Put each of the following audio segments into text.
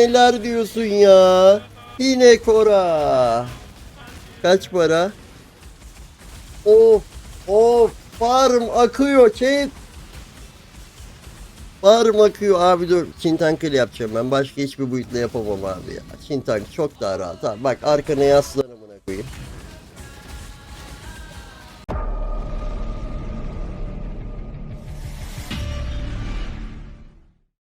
neler diyorsun ya? Yine Kora. Kaç para? Of of farm akıyor chat. Farm akıyor abi dur. Çintankıl yapacağım ben. Başka hiçbir boyutla yapamam abi ya. Çintank çok daha rahat. Ha, bak arkana yaslan amına koyayım.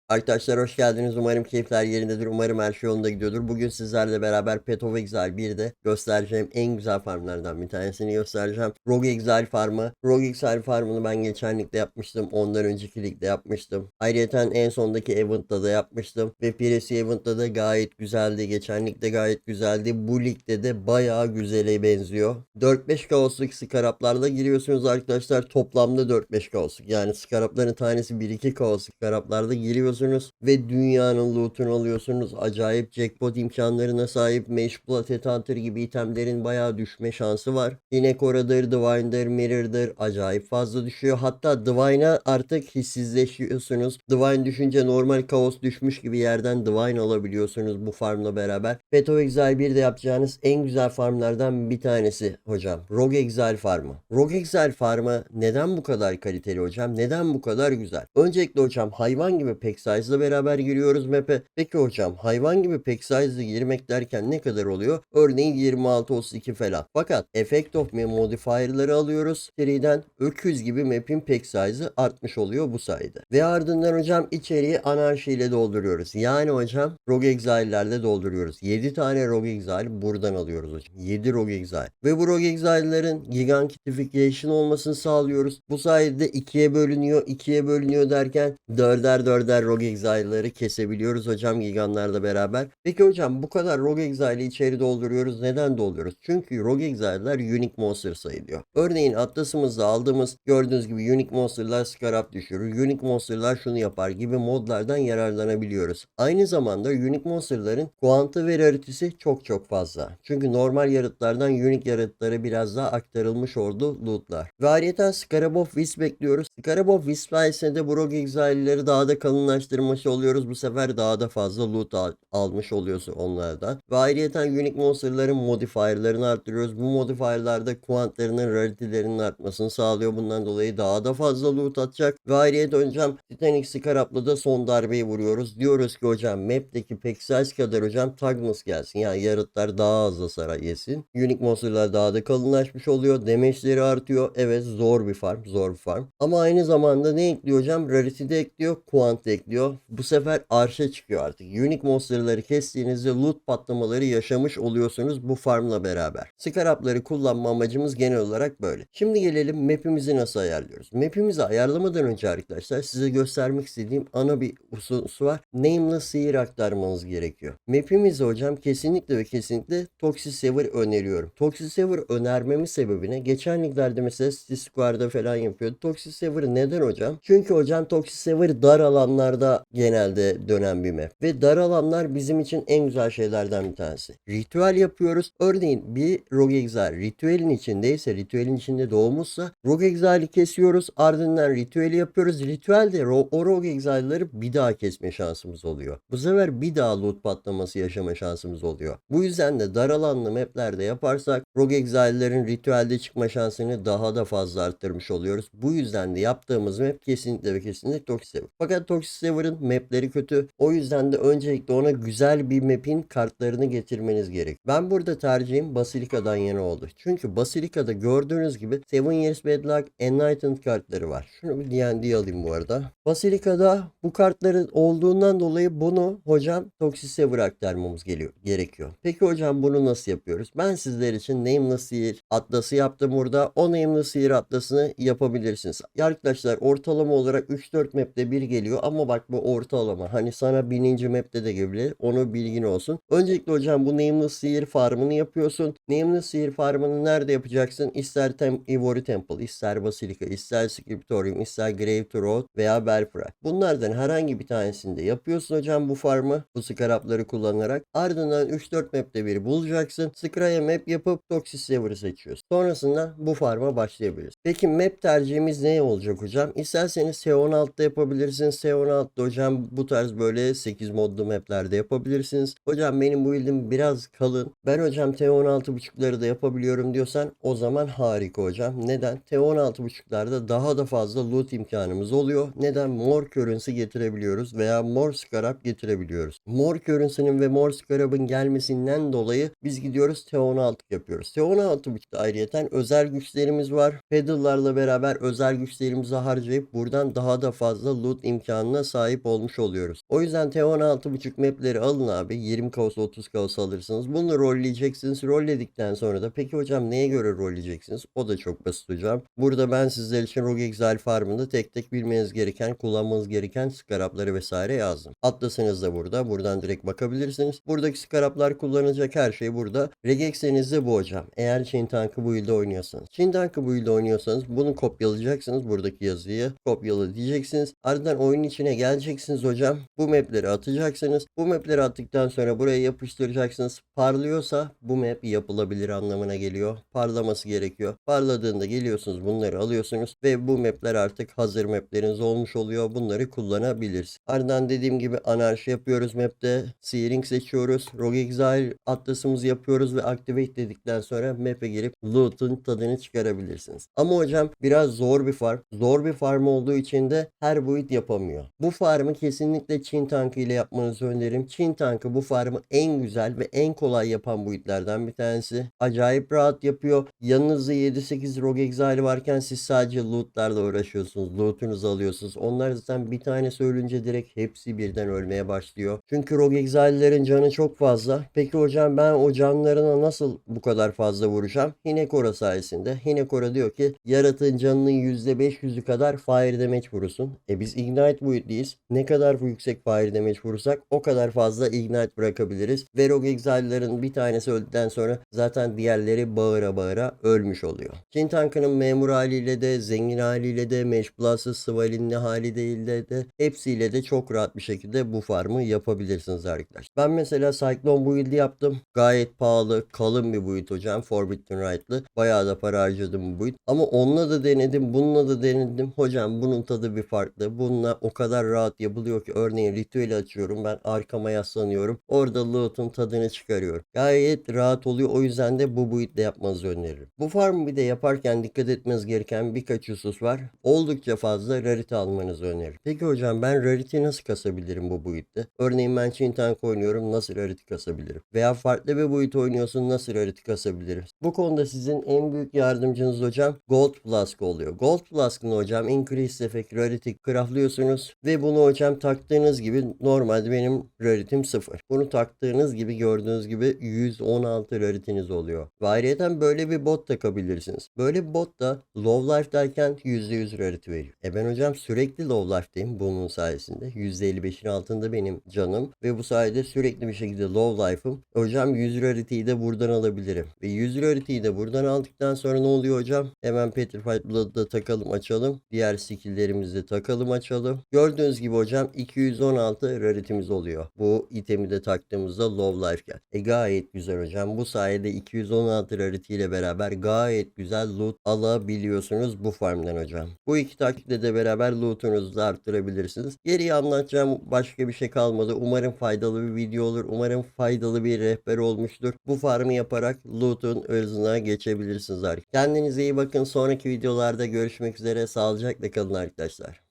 Arkadaşlar hoş geldiniz. Umarım keyifler yerindedir. Umarım her şey yolunda gidiyordur. Bugün sizlerle beraber Pet of Exile 1'de göstereceğim en güzel farmlardan bir tanesini göstereceğim. Rogue Exile farmı. Rogue Exile farmını ben geçen ligde yapmıştım. Ondan önceki ligde yapmıştım. Ayrıca en sondaki event'ta da yapmıştım. Ve Piresi event'ta da gayet güzeldi. Geçen ligde gayet güzeldi. Bu ligde de bayağı güzele benziyor. 4-5 kaosluk skaraplarla giriyorsunuz arkadaşlar. Toplamda 4-5 kaosluk. Yani skarapların tanesi 1-2 kaosluk skaraplarda giriyorsunuz ve dünyanın lootunu alıyorsunuz. Acayip jackpot imkanlarına sahip Meshplat Headhunter gibi itemlerin bayağı düşme şansı var. Yine Kora'dır, Divine'dır, Mirror'dır. Acayip fazla düşüyor. Hatta Divine'a artık hissizleşiyorsunuz. Divine düşünce normal kaos düşmüş gibi yerden Divine alabiliyorsunuz bu farmla beraber. Pet of Exile 1'de yapacağınız en güzel farmlardan bir tanesi hocam. Rogue Exile farmı. Rogue Exile farmı neden bu kadar kaliteli hocam? Neden bu kadar güzel? Öncelikle hocam hayvan gibi pack size'la beraber giriyoruz map'e. Peki hocam hayvan gibi pack size'la girmek derken ne kadar oluyor? Örneğin 26-32 falan. Fakat Effect of Me modifier'ları alıyoruz. Seriden öküz gibi map'in pack size'ı artmış oluyor bu sayede. Ve ardından hocam içeriği anarşi ile dolduruyoruz. Yani hocam Rogue Exile'lerle dolduruyoruz. 7 tane Rogue Exile buradan alıyoruz hocam. 7 Rogue Exile. Ve bu Rogue Exile'ların Gigantification olmasını sağlıyoruz. Bu sayede ikiye bölünüyor, ikiye bölünüyor derken dörder dörder Rogue Exile'ları kesebiliyoruz hocam Giganlarla beraber. Peki hocam bu kadar Rogue Exile'i içeri dolduruyoruz. Neden dolduruyoruz? Çünkü Rogue Exile'lar Unique Monster sayılıyor. Örneğin Atlas'ımızda aldığımız gördüğünüz gibi Unique Monster'lar Scarab düşürür. Unique Monster'lar şunu yapar gibi modlardan yararlanabiliyoruz. Aynı zamanda Unique Monster'ların kuantı ve rarity'si çok çok fazla. Çünkü normal yaratlardan Unique yaratlara biraz daha aktarılmış oldu lootlar. Ve ayrıca Scarab of Wisp bekliyoruz. Scarab of Wisp sayesinde de bu Rogue Exile'leri daha da kalınlaştırmış oluyoruz. Bu sefer daha da fazla loot al- almış oluyorsun onlardan. Ve ayrıca Unique Monster'ların modifier'larını arttırıyoruz. Bu modifier'larda kuantlarının rarity'lerinin artmasını sağlıyor. Bundan dolayı daha da fazla loot atacak. Ve ayrıca hocam Titanic Scarab'la da son darbeyi vuruyoruz. Diyoruz ki hocam map'teki size kadar hocam Tagmus gelsin. Yani yaratlar daha az hasar yesin. Unique Monster'lar daha da kalınlaşmış oluyor. Damage'leri artıyor. Evet zor bir farm. Zor bir farm. Ama aynı zamanda ne ekliyor hocam? Rarity de ekliyor. Kuant da ekliyor. Bu sefer arşa çıkıyor artık. Unique Monster'ları kestiğinizde loot patlamaları yaşamış oluyorsunuz bu farmla beraber. Scarab'ları kullanma amacımız genel olarak böyle. Şimdi gelelim map'imizi nasıl ayarlıyoruz? Map'imizi ayarlamadan önce arkadaşlar size göstermek istediğim ana bir husus var. Nameless Seer aktarmanız gerekiyor. Map'imizi hocam kesinlikle ve kesinlikle Toxic Saver öneriyorum. Toxic Saver önermemin sebebine geçen liglerde mesela City Square'da falan yapıyordu. Toxic Saver neden hocam? Çünkü hocam Toxic Saver dar alanlarda genelde dönen bir map. Ve dar alanlar bizim için en güzel şeylerden bir tanesi. Ritüel yapıyoruz. Örneğin bir Rogue Exile ritüelin içindeyse, ritüelin içinde doğmuşsa Rogue Exile'i kesiyoruz. Ardından ritüeli yapıyoruz. Ritüelde o Rogue Exile'ları bir daha kesme şansımız oluyor. Bu sefer bir daha loot patlaması yaşama şansımız oluyor. Bu yüzden de dar alanlı maplerde yaparsak Rogue Exile'lerin ritüelde çıkma şansını daha da fazla arttırmış oluyoruz. Bu yüzden de yaptığımız map kesinlikle ve kesinlikle Toxic. Fakat Toxic Saver'ın mapleri kötü. O yüzden de öncelikle ona güzel bir map'in kartlarını getirmeniz gerek. Ben burada tercihim Basilica'dan yana oldu. Çünkü Basilica'da gördüğünüz gibi Seven Years Bad Luck Enlightened kartları var. Şunu bir D&D alayım bu arada. Basilica'da bu kartların olduğundan dolayı bunu hocam Toxic Saver aktarmamız geliyor, gerekiyor. Peki hocam bunu nasıl yapıyoruz? Ben sizler için Nameless Seer atlası yaptım burada. O Nameless Seer atlasını yapabilirsiniz. Ya Arkadaşlar ortalama olarak 3-4 map'te bir geliyor ama bak bu ortalama. Hani sana bininci map'te de gelebilir. Onu bilgin olsun. Öncelikle hocam bu Nameless Seer farmını yapıyorsun. Nameless Seer farmını nerede yapacaksın? İster Tem Ivory Temple, ister Basilica, ister Scriptorium, ister Grave to Road veya Belfry. Bunlardan herhangi bir tanesinde yapıyorsun hocam bu farmı. Bu scarabları kullanarak. Ardından 3-4 map'te bir bulacaksın. Scry'a map yapıp Toxic Saver'ı seçiyorsun. Sonrasında bu farma başlayabiliriz. Peki map tercihimiz ne olacak hocam? İsterseniz S16'da yapabilirsiniz. S16 modda hocam bu tarz böyle 8 modlu maplerde yapabilirsiniz. Hocam benim bu build'im biraz kalın. Ben hocam T16.5'ları da yapabiliyorum diyorsan o zaman harika hocam. Neden? T16.5'larda daha da fazla loot imkanımız oluyor. Neden? Mor currency getirebiliyoruz veya mor scarab getirebiliyoruz. Mor currency'nin ve mor scarab'ın gelmesinden dolayı biz gidiyoruz T16 yapıyoruz. T16.5'da ayrıyeten özel güçlerimiz var. Peddle'larla beraber özel güçlerimizi harcayıp buradan daha da fazla loot imkanına sahip olmuş oluyoruz. O yüzden T16.5 mapleri alın abi. 20 kaos 30 kaos alırsınız. Bunu rolleyeceksiniz. Rolledikten sonra da peki hocam neye göre rolleyeceksiniz? O da çok basit hocam. Burada ben sizler için Rogue Exile Farm'ında tek tek bilmeniz gereken, kullanmanız gereken skarapları vesaire yazdım. Atlasınız da burada. Buradan direkt bakabilirsiniz. Buradaki skaraplar kullanılacak her şey burada. Regex'iniz de bu hocam. Eğer Çin tankı bu ilde oynuyorsanız. Çin tankı bu ilde oynuyorsanız bunu kopyalayacaksınız. Buradaki yazıyı kopyala diyeceksiniz. Ardından oyunun içine geleceksiniz hocam. Bu mapleri atacaksınız. Bu mapleri attıktan sonra buraya yapıştıracaksınız. Parlıyorsa bu map yapılabilir anlamına geliyor. Parlaması gerekiyor. Parladığında geliyorsunuz bunları alıyorsunuz ve bu mapler artık hazır mapleriniz olmuş oluyor. Bunları kullanabilirsiniz. Ardından dediğim gibi anarşi yapıyoruz map'te. Searing seçiyoruz. Rogue Exile atlasımızı yapıyoruz ve activate dedikten sonra map'e girip loot'un tadını çıkarabilirsiniz. Ama hocam biraz zor bir farm. Zor bir farm olduğu için de her build yapamıyor. Bu farmı kesinlikle Çin tankı ile yapmanızı öneririm. Çin tankı bu farmı en güzel ve en kolay yapan buildlerden bir tanesi. Acayip rahat yapıyor. Yanınızda 7-8 Rogue Exile varken siz sadece lootlarla uğraşıyorsunuz. Loot'unuzu alıyorsunuz. Onlar zaten bir tane söyleyince direkt hepsi birden ölmeye başlıyor. Çünkü Rogue Exile'lerin canı çok fazla. Peki hocam ben o canlarına nasıl bu kadar fazla vuracağım? Hinekora sayesinde. Hinekora diyor ki yaratığın canının %500'ü kadar fire damage vurursun. E biz Ignite build'liyiz. Ne kadar yüksek fire damage vurursak o kadar fazla Ignite bırakabiliriz. Ve Rogue Exile'ların bir tanesi öldükten sonra zaten diğerleri bağıra bağıra ölmüş oluyor. Çin tankının memur haliyle de, zengin haliyle de, Mesh Plus'ı, Svalinli hali değil de, de hepsiyle de çok rahat bir şekilde bu farmı yapabilirsiniz arkadaşlar. Ben mesela Cyclone build'i yaptım. Gayet pahalı, kalın bir build hocam. Forbidden Right'lı. Bayağı da para harcadım bu build. Ama onunla da denedim, bununla da denedim. Hocam bunun tadı bir farklı. Bununla o kadar rahat yapılıyor ki örneğin ritüeli açıyorum. Ben arkama yaslanıyorum. Orada loot'un tadını çıkarıyorum. Gayet rahat oluyor. O yüzden de bu build'le yapmanızı öneririm. Bu farmı bir de yaparken dikkat etmeniz gereken birkaç husus var. Oldukça fazla rarity almanızı öneririm. Peki hocam ben rarity nasıl kasabilirim bu build'de? Örneğin ben Çin tank oynuyorum. Nasıl rarity kasabilirim? Veya farklı bir build oynuyorsun. Nasıl rarity kasabilirim? Bu konuda sizin en büyük yardımcınız hocam Gold Flask oluyor. Gold Flask'ın hocam Increase Effect Rarity craftlıyorsunuz ve bunu hocam taktığınız gibi normalde benim rarity'm 0. Bunu taktığınız gibi gördüğünüz gibi 116 rarity'niz oluyor. Ve böyle bir bot takabilirsiniz. Böyle bir bot da low life derken %100 rarity veriyor. E ben hocam sürekli low life'deyim bunun sayesinde. %55'in altında benim canım ve bu sayede sürekli bir şekilde low life'ım. Hocam 100 rarity'yi de buradan alabilirim. Ve 100 rarity'yi de buradan aldıktan sonra ne oluyor hocam? Hemen Petrified Blood'ı da takalım açalım. Diğer skill'lerimizi de takalım açalım. Gördüğünüz gibi hocam 216 rarity'miz oluyor. Bu itemi de taktığımızda low life gel. E gayet güzel hocam. Bu sayede 216 rarity ile beraber gayet güzel loot alabiliyorsunuz bu farmdan hocam. Bu iki taktikle de beraber loot'unuzu da arttırabilirsiniz. Geriye anlatacağım başka bir şey kalmadı. Umarım faydalı bir video olur. Umarım faydalı bir rehber olmuştur. Bu farmı yaparak loot'un ırzına geçebilirsiniz arkadaşlar. Kendinize iyi bakın. Sonraki videolarda görüşmek üzere. Sağlıcakla kalın arkadaşlar.